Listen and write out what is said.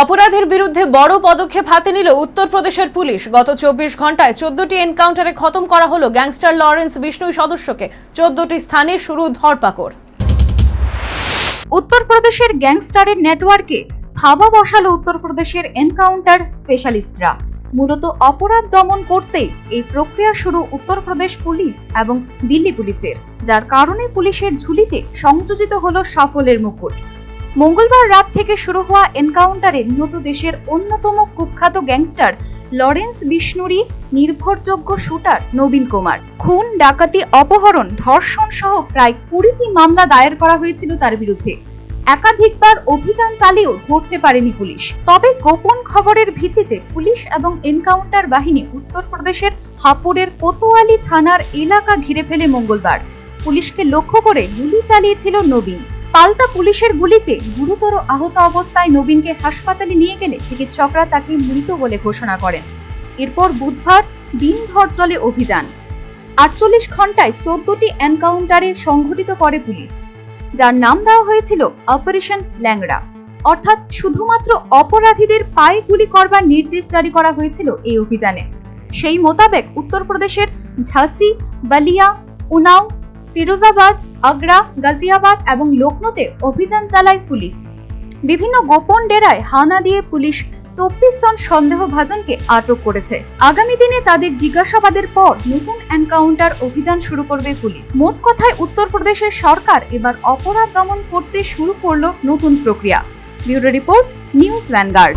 অপরাধের বিরুদ্ধে বড় পদক্ষেপ হাতে নিল উত্তরপ্রদেশের পুলিশ। গত চব্বিশ ঘন্টায় চোদ্দটি এনকাউন্টারে খতম করা হলো গ্যাংস্টার লরেন্স বিষ্ণুই সদস্যকে। চোদ্দটি স্থানে শুরু ধরপাকড়। উত্তরপ্রদেশের গ্যাংস্টারের নেটওয়ার্কে থাবা বসালো উত্তরপ্রদেশের এনকাউন্টার স্পেশালিস্টরা। মূলত অপরাধ দমন করতে এই প্রক্রিয়া শুরু উত্তরপ্রদেশ পুলিশ এবং দিল্লি পুলিশের, যার কারণে পুলিশের ঝুলিতে সংযোজিত হলো সাফল্যের মুকুট। মঙ্গলবার রাত থেকে শুরু হওয়া এনকাউন্টারে নিহত দেশের অন্যতম কুখ্যাত গ্যাংস্টার লরেন্স বিষ্ণুরি, নির্ভরযোগ্য শুটার নবীন কুমার। খুন, ডাকাতি, অপহরণ, ধর্ষণ সহ প্রায় কুড়িটি মামলা দায়ের করা হয়েছিল তার বিরুদ্ধে। একাধিকবার অভিযান চালিয়েও ধরতে পারেনি পুলিশ। তবে গোপন খবরের ভিত্তিতে পুলিশ এবং এনকাউন্টার বাহিনী উত্তরপ্রদেশের হাপুরের কোতোয়ালি থানার এলাকা ঘিরে ফেলে মঙ্গলবার। পুলিশকে লক্ষ্য করে গুলি চালিয়েছিল নবীন। পাল্টা পুলিশের গুলিতে গুরুতর আহত অবস্থায় নবীনকে হাসপাতালে নিয়ে গেলে চিকিৎসকরা তাকে মৃত বলে ঘোষণা করেন। এরপর বুধবার দিনভর চলে অভিযান। আটচল্লিশ ঘন্টায় চোদ্দটি এনকাউন্টারে সংঘটিত করে পুলিশ, যার নাম দেওয়া হয়েছিল অপারেশন ল্যাংড়া। অর্থাৎ শুধুমাত্র অপরাধীদের পায়ে গুলি করবার নির্দেশ জারি করা হয়েছিল এই অভিযানে। সেই মোতাবেক উত্তরপ্রদেশের ঝাঁসি, বালিয়া, উনাও, ফিরোজাবাদ আগ্রা, গাজিয়াবাদ এবং লখনৌতে অভিযান চালায় পুলিশ। বিভিন্ন গোপন ডেরায় হানা দিয়ে পুলিশ চব্বিশ জন সন্দেহভাজনকে আটক করেছে। আগামী দিনে তাদের জিজ্ঞাসাবাদের পর নতুন এনকাউন্টার অভিযান শুরু করবে পুলিশ। মোট কথায় উত্তরপ্রদেশের সরকার এবার অপরাধ দমন করতে শুরু করল নতুন প্রক্রিয়া। Bureau report, news Vanguard.